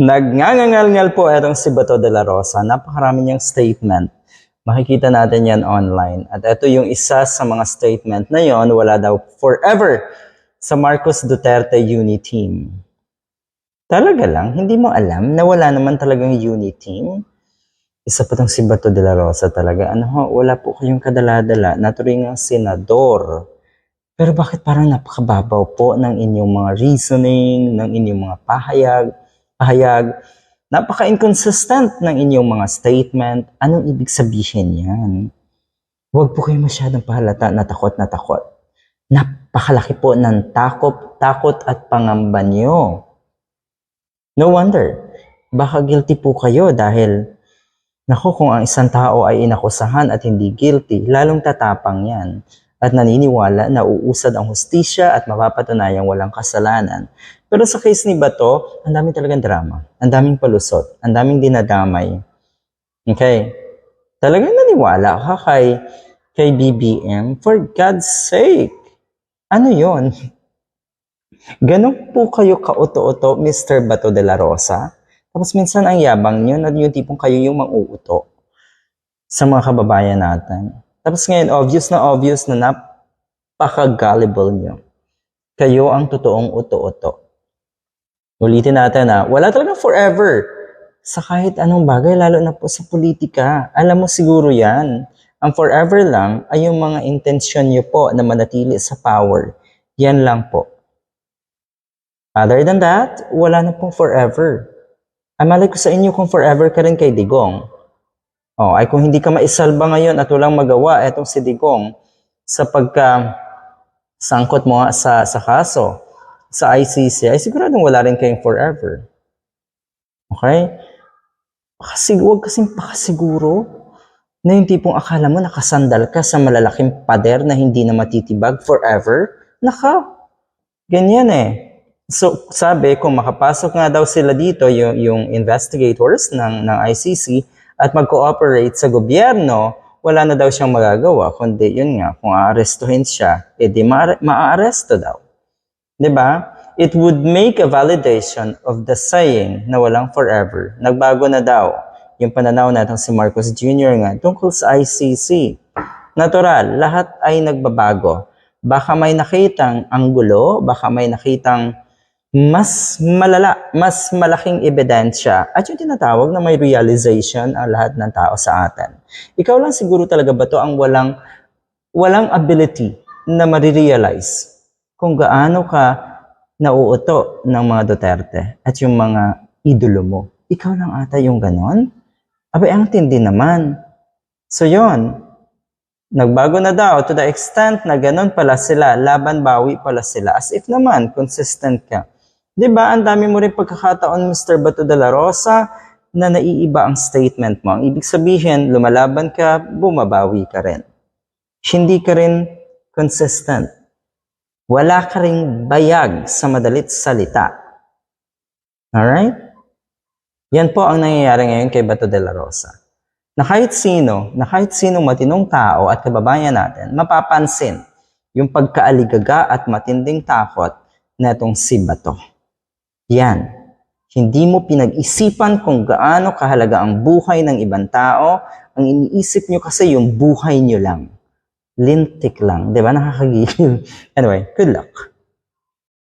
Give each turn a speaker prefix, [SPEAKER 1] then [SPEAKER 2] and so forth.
[SPEAKER 1] Nagngangangal-ngal po itong si Bato de la Rosa. Napakarami niyang statement. Makikita natin yan online. At ito yung isa sa mga statement na yon wala daw forever sa Marcos Duterte Uni Team. Talaga lang, hindi mo alam na wala naman talagang Uni Team? Isa pa tong si Bato de la Rosa talaga. Ano ho, wala po kayong kadaladala. Naturingang senador. Pero bakit parang napakababaw po ng inyong mga reasoning, ng inyong mga pahayag, pahayag. Napaka-inconsistent ng inyong mga statement. Anong ibig sabihin yan? Huwag po kayo masyadong pahalata na takot na takot. Napakalaki po ng takot, takot at pangamba nyo. No wonder. Baka guilty po kayo dahil Naku, kung ang isang tao ay inakusahan at hindi guilty, lalong tatapang yan at naniniwala na uusad ang hustisya at mapapatunayang walang kasalanan. Pero sa case ni Bato, ang daming talagang drama, ang daming palusot, ang daming dinadamay. Okay? Talagang naniwala ka kay, kay BBM, for God's sake. Ano yon? Ganon po kayo kauto-uto, Mr. Bato de la Rosa? Tapos minsan ang yabang nyo na yung tipong kayo yung mang-uuto sa mga kababayan natin. Tapos ngayon, obvious na obvious na napaka-gullible nyo. Kayo ang totoong uto-uto. Ulitin natin na wala talaga forever sa kahit anong bagay, lalo na po sa politika. Alam mo siguro yan. Ang forever lang ay yung mga intensyon nyo po na manatili sa power. Yan lang po. Other than that, wala na pong forever. Ay ko sa inyo kung forever ka rin kay Digong. Oh, ay kung hindi ka maisalba ngayon at walang magawa etong si Digong sa pagka sangkot mo sa, sa kaso sa ICC, ay siguradong wala rin kayong forever. Okay? Kasi huwag kasing pakasiguro na yung tipong akala mo nakasandal ka sa malalaking pader na hindi na matitibag forever. Naka, ganyan eh. So, sabi, kung makapasok nga daw sila dito, yung, yung investigators ng, ng ICC, at mag-cooperate sa gobyerno, wala na daw siyang magagawa, kundi yun nga, kung aarestuhin siya, edi ma- maaaresto daw. 'Di ba? It would make a validation of the saying na walang forever. Nagbago na daw yung pananaw natin si Marcos Jr. nga tungkol sa ICC. Natural, lahat ay nagbabago. Baka may nakitang anggulo, baka may nakitang mas malala, mas malaking ebidensya at yung tinatawag na may realization ang lahat ng tao sa atin. Ikaw lang siguro talaga ba to ang walang walang ability na marirealize kung gaano ka nauuto ng mga Duterte at yung mga idolo mo. Ikaw lang ata yung ganon? Abay, ang tindi naman. So yon nagbago na daw to the extent na ganon pala sila, laban bawi pala sila. As if naman, consistent ka. 'Di ba? Ang dami mo rin pagkakataon, Mr. Bato de la Rosa, na naiiba ang statement mo. Ang ibig sabihin, lumalaban ka, bumabawi ka rin. Hindi ka rin consistent. Wala ka ring bayag sa madalit salita. Alright? Yan po ang nangyayari ngayon kay Bato de la Rosa. Na kahit sino, na kahit sinong matinong tao at kababayan natin, mapapansin yung pagkaaligaga at matinding takot na itong si Bato. Yan. Hindi mo pinag-isipan kung gaano kahalaga ang buhay ng ibang tao. Ang iniisip nyo kasi yung buhay nyo lang. Lintik lang. Di ba? Nakakagigil. Anyway, good luck.